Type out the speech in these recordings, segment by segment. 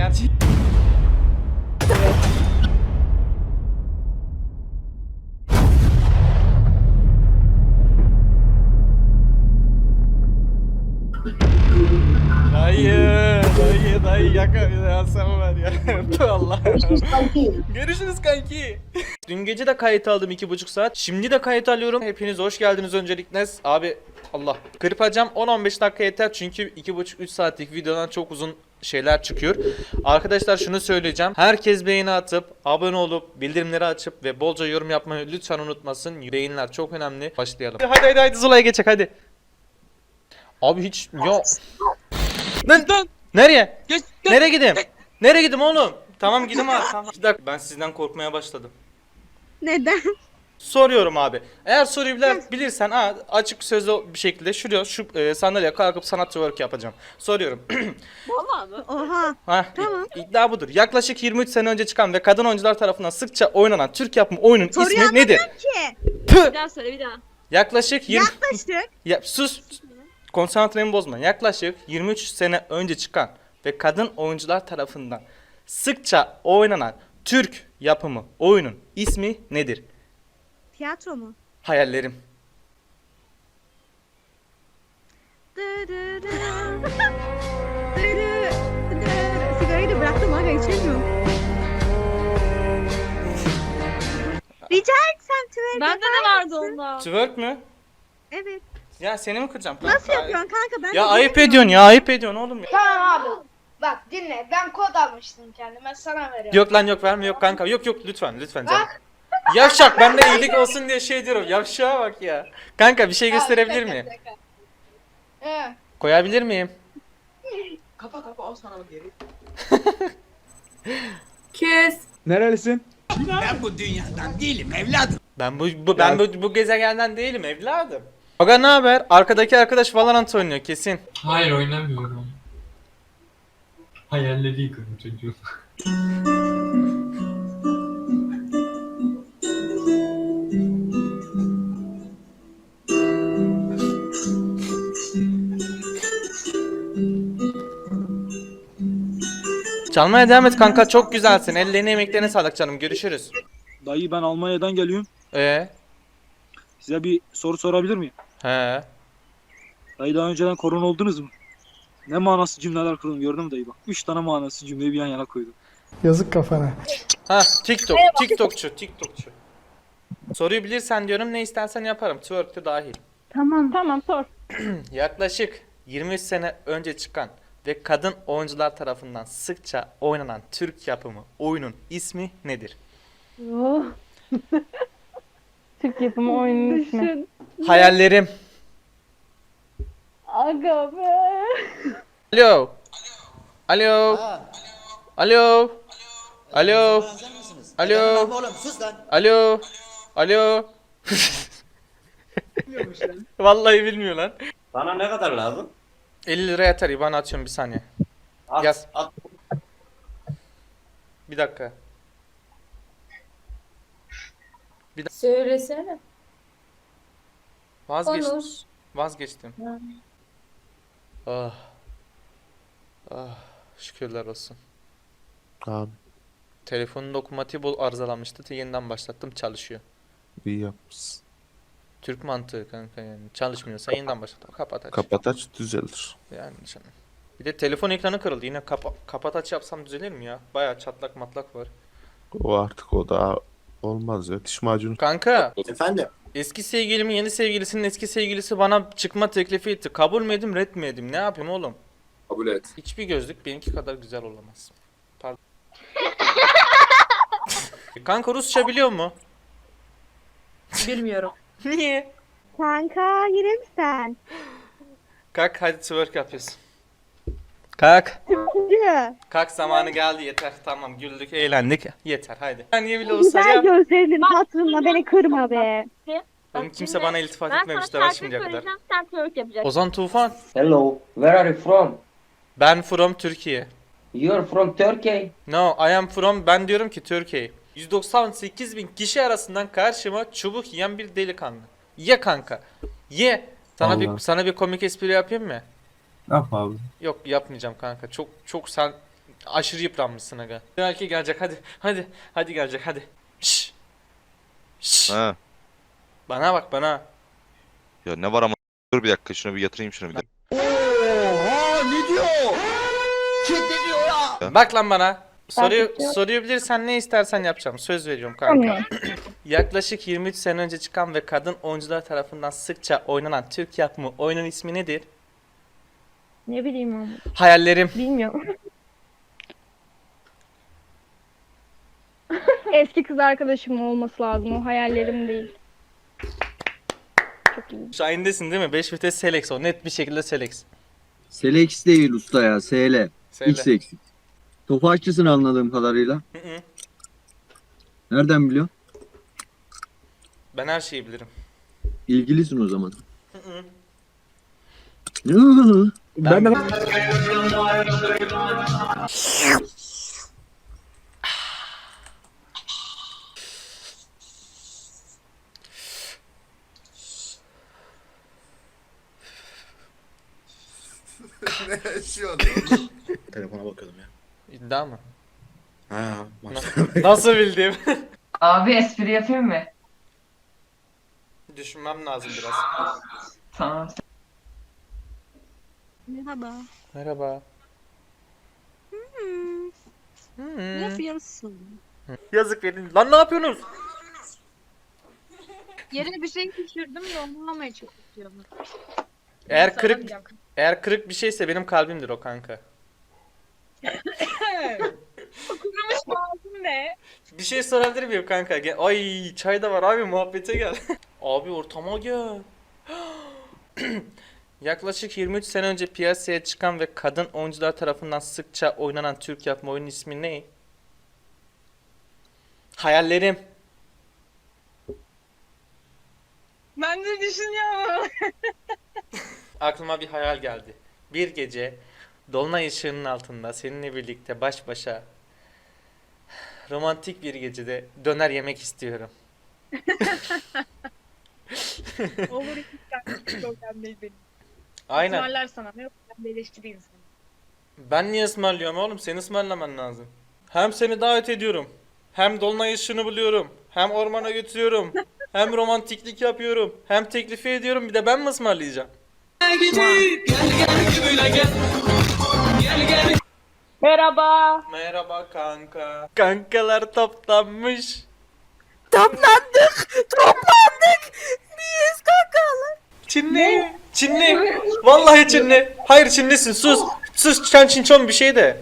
Gerçek. Dayı, dayı, dayı yakar ya sen var ya. Allah. Görüşürüz kanki. Dün gece de kayıt aldım iki buçuk saat. Şimdi de kayıt alıyorum. Hepiniz hoş geldiniz öncelikle. Abi Allah. Kırpacağım 10-15 dakika yeter çünkü iki buçuk 3 saatlik videodan çok uzun şeyler çıkıyor. Arkadaşlar şunu söyleyeceğim. Herkes beğeni atıp, abone olup, bildirimleri açıp ve bolca yorum yapmayı lütfen unutmasın. Beğeniler çok önemli. Başlayalım. Hadi hadi hadi Zula'ya geçecek hadi. Abi hiç ya. Lan Lan nereye? geç Nereye gideyim? Nereye gideyim oğlum? Tamam gideyim abi. Tamam. Bir dakika ben sizden korkmaya başladım. Neden? Soruyorum abi. Eğer soruyu bilir, bilirsen ha, açık sözlü bir şekilde şuraya şu e, sandalyeye kalkıp sanat work yapacağım. Soruyorum. Valla mı? Oha. ha, Tamam. iddia budur. Yaklaşık 23 sene önce çıkan ve kadın oyuncular tarafından sıkça oynanan Türk yapımı oyunun Soruyu ismi nedir? Ki. Tüh! Bir daha söyle bir daha. Yaklaşık 20 Yaklaşık. ya, sus. Konsantremi bozma. Yaklaşık 23 sene önce çıkan ve kadın oyuncular tarafından sıkça oynanan Türk yapımı oyunun ismi nedir? Tiyatro mu? Hayallerim. Sigarayı da bıraktım aga içemiyorum. Rica etsem tüvek Bende de vardı onda. Twerk mü? Evet. Ya seni mi kıracağım? Nasıl yapıyorsun kanka? Ben Ya ayıp bilmiyorum. ediyorsun ya ayıp ediyorsun oğlum ya. Tamam abi. Bak dinle. Ben kod almıştım kendime. Sana veriyorum. Yok lan yok verme yok kanka yok yok lütfen lütfen canım. Bak. Yavşak ben de iyilik olsun diye şey diyorum yavşağa bak ya. Kanka bir şey gösterebilir miyim? He. Koyabilir miyim? Kapa kapa al sana bak geri. Kes. Nerelisin? Ben bu, bu ben bu, bu gezegenden değilim evladım. Aga ne haber? Arkadaki arkadaş Valorant oynuyor kesin. Hayır oynamıyorum. Hayalleri yıkıyorum çocuğum. Çalmaya devam et kanka çok güzelsin. Ellerine emeklerine sağlık canım. Görüşürüz. Dayı ben Almanya'dan geliyorum. Ee? Size bir soru sorabilir miyim? He. Dayı daha önceden korona oldunuz mu? Ne manası cümleler kurdum gördün mü dayı bak. Üç tane manası cümleyi bir yan yana koydum. Yazık kafana. Ha TikTok. TikTokçu. TikTokçu. Soruyu bilirsen diyorum ne istersen yaparım. Twerk de dahil. Tamam. Tamam sor. Yaklaşık 23 sene önce çıkan ve kadın oyuncular tarafından sıkça oynanan Türk yapımı oyunun ismi nedir? Oh. Türk yapımı oyunun ismi. Hayallerim. Aga be. Alo. Alo. Alo. Alo. Alo. Oğlum sus lan. Alo. Alo. Vallahi bilmiyor lan. Bana ne kadar lazım? 50 lira yeter İban atıyorum bir saniye. At, Yaz. at. Bir dakika. Söylesene. Vazgeçtim. Konuş. Vazgeçtim. Ah. Ah. Şükürler olsun. Abi Telefonun dokunmatiği bol arızalanmıştı. Yeniden başlattım çalışıyor. iyi yapmışsın. Türk mantığı kanka yani. Çalışmıyorsa yeniden başlat. Kapat aç. Kapat aç düzelir. Yani canım. Bir de telefon ekranı kırıldı. Yine kapa kapat aç yapsam düzelir mi ya? Bayağı çatlak matlak var. O artık o da olmaz ya. Diş macunu Kanka Efendim? eski sevgilimin yeni sevgilisinin eski sevgilisi bana çıkma teklifi etti. Kabul mü edim red mi edim? Ne yapayım oğlum? Kabul et. Hiçbir gözlük benimki kadar güzel olamaz. Pardon. Kanka Rusça biliyor mu? Bilmiyorum. Niye? Kanka yine mi sen? Kalk hadi twerk yapıyoruz. Kalk. Yürü. Kalk zamanı geldi yeter. Tamam güldük eğlendik. Yeter haydi. Ben niye bile olsa Güzel ya. gözlerinin hatırına beni kırma be. Benim kimse bana iltifat etmemişti ben şarkı şimdiye kadar. söyleyeceğim sen twerk yapacaksın. Ozan Tufan. Hello. Where are you from? Ben from Türkiye. You're from Turkey. No, I am from ben diyorum ki Türkiye. 198 bin kişi arasından karşıma çubuk yiyen bir delikanlı. Ye kanka. Ye. Sana Allah. bir sana bir komik espri yapayım mı? Ne yap abi? Yok yapmayacağım kanka. Çok çok sen Aşırı yıpranmışsın aga. Belki gelecek hadi. Hadi. Hadi gelecek hadi. Şşş. Şşş. Ha. Bana bak bana. Ya ne var ama dur bir dakika şunu bir yatırayım şunu bir dakika. Bak lan bana. Soruyu, Takipçi- soruyu bilirsen ne istersen yapacağım. Söz veriyorum kanka. Tamam. Yaklaşık 23 sene önce çıkan ve kadın oyuncular tarafından sıkça oynanan Türk yapımı oyunun ismi nedir? Ne bileyim ama. Hayallerim. Bilmiyorum. Eski kız arkadaşım olması lazım. O hayallerim değil. Çok iyi. Şahindesin değil mi? 5 vites Selex o. Net bir şekilde Selex. Selex değil usta ya. SL. X eksik. Tofaşçısın anladığım kadarıyla. Hı hı. Nereden biliyorsun? Ben her şeyi bilirim. İlgilisin o zaman. Hı hı. Hı. Ben- Ben de Telefona bakıyordum ya. İddia mı? Ha, Nasıl bildim? Abi espri yapayım mı? Düşünmem lazım biraz. Tamam. Merhaba. Merhaba. Hmm, Hmm. ne yapıyorsun? Yazık verin. Lan ne yapıyorsunuz? Yere bir şey düşürdüm de onu bulamaya çalışıyorum. Eğer kırık eğer kırık bir şeyse benim kalbimdir o kanka. Ne? Bir şey sorabilir miyim kanka? Gel. Ay çay da var abi muhabbete gel. abi ortama gel. Yaklaşık 23 sene önce piyasaya çıkan ve kadın oyuncular tarafından sıkça oynanan Türk yapma oyunun ismi ne? Hayallerim. Ben de düşünüyorum. Aklıma bir hayal geldi. Bir gece dolunay ışığının altında seninle birlikte baş başa romantik bir gecede döner yemek istiyorum. Olur hiç problem değil benim. Aynen. Ismarlar sana. Yok ben beleşçi bir insanım. Ben niye ısmarlıyorum oğlum? Sen ısmarlaman lazım. Hem seni davet ediyorum. Hem dolunay ışığını buluyorum. Hem ormana götürüyorum. hem romantiklik yapıyorum. Hem teklifi ediyorum. Bir de ben mi ısmarlayacağım? Merhaba. Merhaba kanka. Kankalar toplanmış. Toplandık. Toplandık. Biz kankalar. Çinli. Çinli. Vallahi Çinli. Hayır Çinlisin sus. Sus sen Çinçon bir şey de.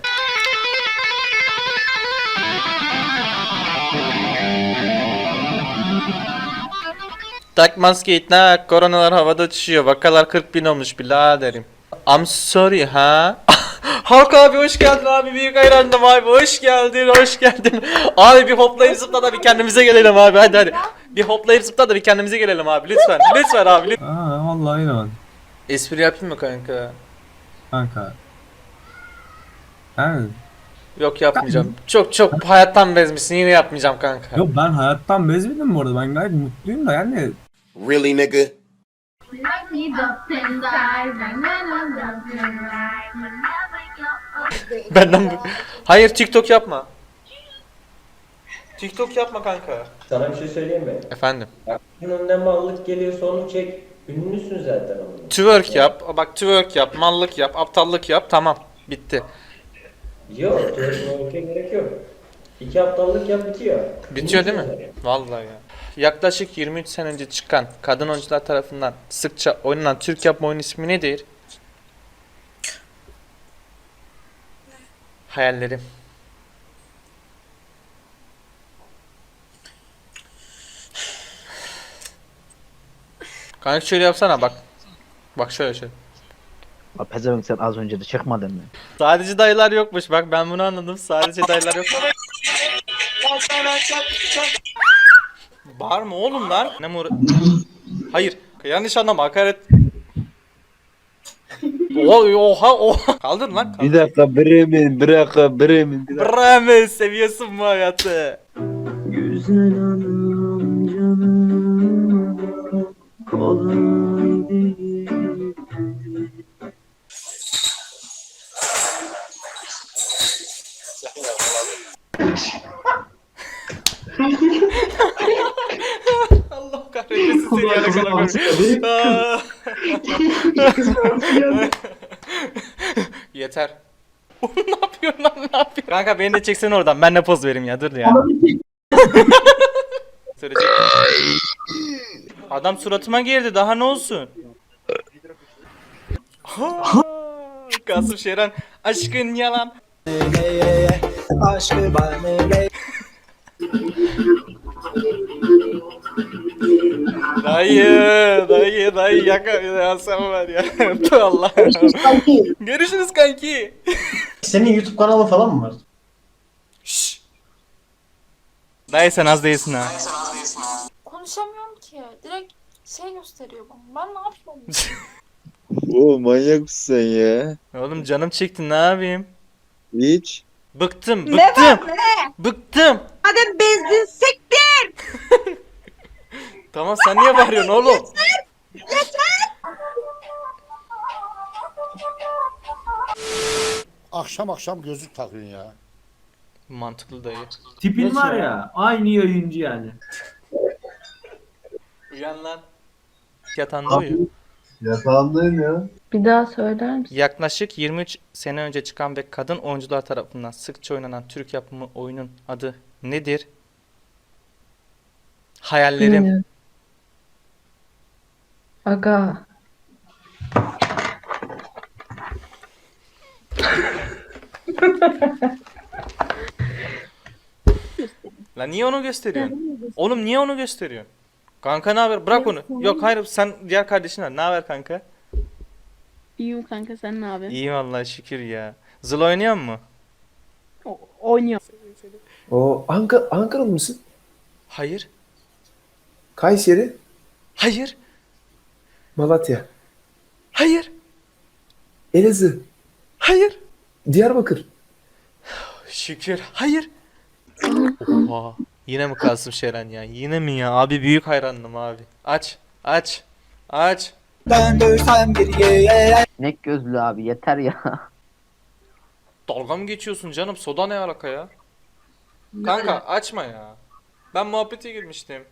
Tak maske tak koronalar havada uçuşuyor vakalar 40 bin olmuş biraderim. I'm sorry ha. Halk abi hoş geldin abi büyük hayranım abi hoş geldin hoş geldin. Abi bir hoplayıp zıpla da bir kendimize gelelim abi hadi hadi. Bir hoplayıp zıpla da bir kendimize gelelim abi lütfen lütfen abi lütfen. Aa vallahi inan Espri yapayım mı kanka? kanka. Yani Yok yapmayacağım. Çok çok hayattan bezmişsin yine yapmayacağım kanka. yok ben hayattan bezmedim bu arada ben gayet mutluyum da yani Really nigga? Benden bu. Hayır TikTok yapma. TikTok yapma kanka. Sana bir şey söyleyeyim mi? Efendim. Aklına ne mallık geliyorsa onu çek. Ünlüsün zaten onun. Twerk yap. Bak twerk yap, mallık yap, aptallık yap. Tamam. Bitti. Yok, twerk'e gerek yok. İki haftalık yap bitiyor. Bitiyor değil mi? Vallahi ya. Yaklaşık 23 sene önce çıkan kadın oyuncular tarafından sıkça oynanan Türk yapma oyunun ismi nedir? Hayallerim. Kanka şöyle yapsana bak. Bak şöyle şöyle. Pezevenk sen az önce de çıkmadın mı? Sadece dayılar yokmuş. Bak ben bunu anladım. Sadece dayılar yok. Bağırma oğlum lan. Ne mur... Hayır. Yanlış anlama hakaret. Oha oha oha. Kaldır lan. Kaldır. Bir dakika Bremen, bir dakika Bremen. Bir dakika. Bravo seviyorsun bu hayatı. Güzel seni ya. Yeter. ne yapıyorsun lan ne yapıyorsun? Kanka beni de çeksen oradan ben de poz vereyim ya dur ya. Söyleyecek. Adam suratıma girdi daha ne olsun? Ha, Kasım Şeran aşkın yalan. Dayı, dayı, dayı yaka ya sen var ya. Allah. Görüşürüz kanki. Senin YouTube kanalı falan mı var? Şşş. Dayı sen az değilsin ha. Konuşamıyorum ki. Direkt şey gösteriyor bana. Ben ne yapayım? Oo manyak mısın sen ya? Oğlum canım çekti ne yapayım? Hiç. Bıktım, Ne bıktım. var ne? Sen niye bağırıyorsun oğlum? Akşam akşam gözlük takıyorsun ya. Mantıklı dayı. Tipin var ya aynı yayıncı yani. Uyan lan. Yatağında uyu. Yatağındayım ya. Bir daha söyler misin? Yaklaşık 23 sene önce çıkan ve kadın oyuncular tarafından sıkça oynanan Türk yapımı oyunun adı nedir? Hayallerim. Bilmiyorum. Aga. Lan niye onu gösteriyorsun? Oğlum niye onu gösteriyorsun? Kanka ne haber? Bırak onu. Yok hayır sen diğer kardeşin Ne haber kanka? İyiyim kanka sen ne yapıyorsun? İyi vallahi şükür ya. Zıl oynuyor mu? Oynuyor. O Ankara Ankara mısın? Hayır. Kayseri, Hayır. Malatya, Hayır. Elazığ, Hayır. Diyarbakır. Şükür. Hayır. Oha. Yine mi Kasım Şeren ya? Yine mi ya? Abi büyük hayranım abi. Aç. Aç. Aç. Ne gözlü abi yeter ya. Dalga mı geçiyorsun canım? Soda ne alaka ya? Kanka açma ya. Ben muhabbete girmiştim.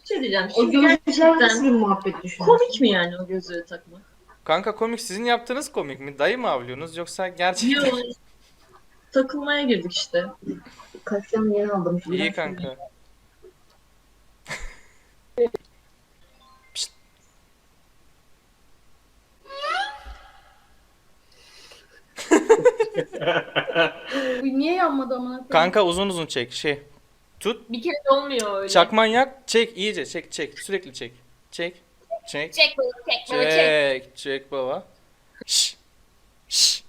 Bir şey diyeceğim. O gerçekten bir muhabbet düşünüyorsun. Komik mi yani o gözlüğü takmak? Kanka komik sizin yaptığınız komik mi? Dayı mı avlıyorsunuz yoksa gerçekten? Yok. Takılmaya girdik işte. Tane yeni aldım. İyi kanka. Pişt. Niye yanmadı amına Kanka uzun uzun çek şey. Tut. Bir kere de olmuyor öyle. Çakman yak. Çek iyice çek çek. Sürekli çek. Çek. Çek. Çek baba çek baba çek. Çek. Çek baba. Şş. Şş.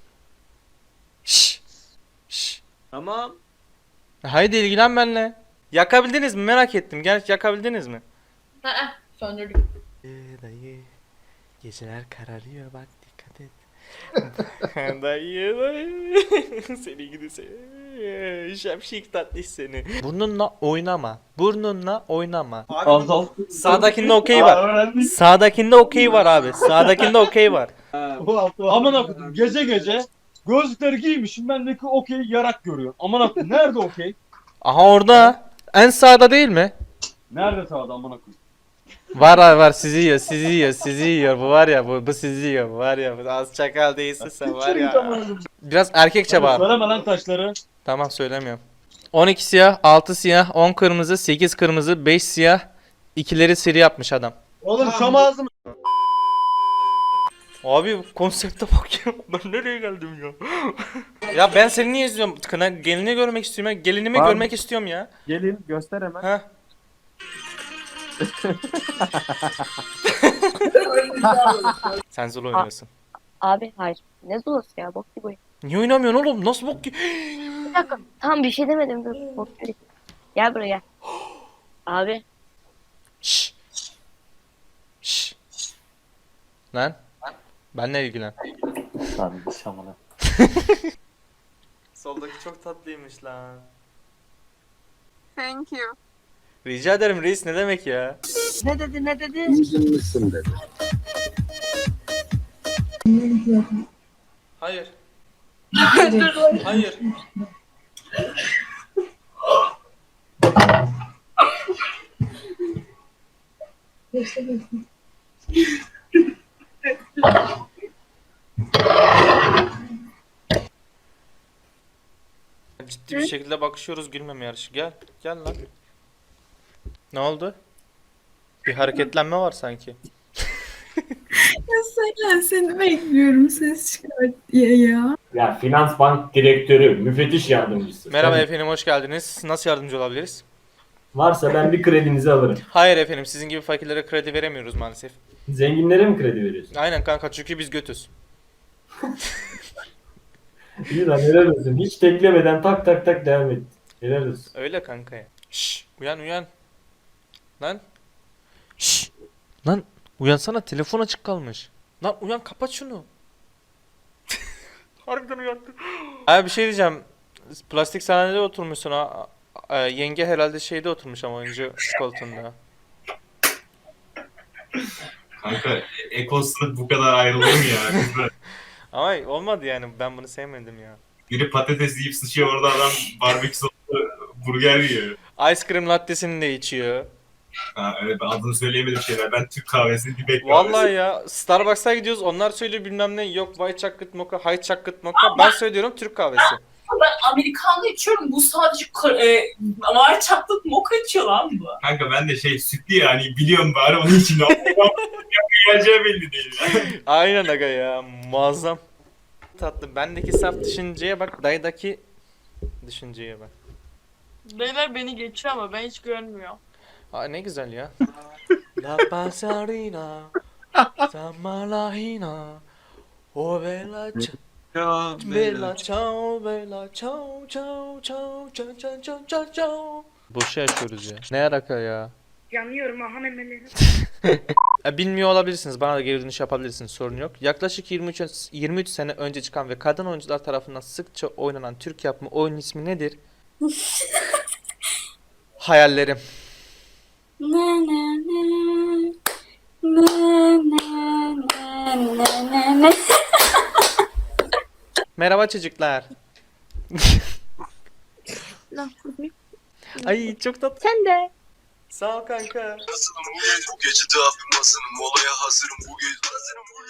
Şş. Şş. Tamam. Haydi ilgilen benimle. Yakabildiniz mi? Merak ettim. Gel yakabildiniz mi? Aa, söndürdük. dayı. Geceler kararıyor bak dikkat et. dayı dayı. seni gidi seni. Şapşik tatlış seni. Burnunla oynama. Burnunla oynama. Azal. Sağdakinde okey var. Sağdakinde okey var abi. Sağdakinde okey var. Aman akıdım gece gece gözlükleri giymişim bendeki okey yarak görüyor. Aman akıdım nerede okey? Aha orada. En sağda değil mi? Nerede sağda aman akıdım? Var var var sizi yiyor sizi yiyor sizi yiyor bu var ya bu, bu sizi yiyor bu var ya bu az çakal değilsin sen var ya. Biraz erkekçe bağır. Söyleme lan taşları. Tamam söylemiyorum. 12 siyah, 6 siyah, 10 kırmızı, 8 kırmızı, 5 siyah. İkileri seri yapmış adam. Oğlum şam ağzım. Abi konsepte bak ya. Ben nereye geldim ya? ya ben seni niye izliyorum? Kına, gelini görmek istiyorum ya. Gelinimi Tamam. görmek istiyorum ya. Gelin göster hemen. Ha. Sen Zul oynuyorsun. Abi hayır. Ne zulası ya bok gibi. Niye oynamıyorsun oğlum? Nasıl bok ki? Bir dakika. Tam bir şey demedim. Dur. Gibi. Gel buraya gel. Abi. Şşş. Şşş. Lan. Benle ilgilen. Abi şamana. Soldaki çok tatlıymış lan. Thank you. Rica ederim reis ne demek ya? Ne dedi ne dedi? Üzülmüşsün dedi. Hayır. Hayır. Ciddi bir şekilde bakışıyoruz gülmeme yarışı. Gel. Gel lan. Ne oldu? Bir hareketlenme var sanki. Sen seni bekliyorum ses çıkart diye ya. Ya Finans Bank Direktörü, müfettiş yardımcısı. Merhaba efendim hoş geldiniz. Nasıl yardımcı olabiliriz? Varsa ben bir kredinizi alırım. Hayır efendim sizin gibi fakirlere kredi veremiyoruz maalesef. Zenginlere mi kredi veriyorsun? Aynen kanka çünkü biz götüz. İyi lan helal olsun. Hiç teklemeden tak tak tak devam et. Helal olsun. Öyle kanka ya. Şşş uyan uyan. Lan. Şşş. Lan uyansana telefon açık kalmış. Lan uyan kapat şunu. Harbiden uyandı. Abi bir şey diyeceğim. Plastik sahnede oturmuşsun ha. Ee, yenge herhalde şeyde oturmuş ama oyuncu koltuğunda. Kanka sınıf bu kadar ayrılır mı ya? Ama olmadı yani ben bunu sevmedim ya. Biri patates yiyip sıçıyor orada adam barbekü soslu burger yiyor. Ice cream lattesini de içiyor. Ha, evet adını söyleyemedim şeyler. Ben Türk kahvesi, dibek kahvesi. Vallahi ya Starbucks'a gidiyoruz onlar söylüyor bilmem ne yok white chocolate mocha, high chocolate mocha. Ben söylüyorum Türk kahvesi. Ben Amerikanlı içiyorum. Bu sadece e, var çatlık moka içiyor lan bu. Kanka ben de şey sütlü ya hani biliyorum bari onun için. Geleceği belli değil. Aynen aga ya muazzam. Tatlı bendeki saf düşünceye bak dayıdaki düşünceye bak. Beyler beni geçiyor ama ben hiç görmüyorum. Aa ne güzel ya. La pasarina Samalahina O bella Ya Bella ciao bella ciao ciao ciao ciao ciao ciao ciao ciao Boşa yaşıyoruz ya. Ne alaka ya? Yanıyorum aha memelerim. E, Bilmiyor olabilirsiniz. Bana da geri dönüş yapabilirsiniz. Sorun yok. Yaklaşık 23, 23 sene önce çıkan ve kadın oyuncular tarafından sıkça oynanan Türk yapımı oyunun ismi nedir? Hayallerim. Merhaba çocuklar. Ay çok tatlı. Sen de. Sağ ol kanka. Bu gece tuhaf bir masanım olaya hazırım bu gece hazırım bu gece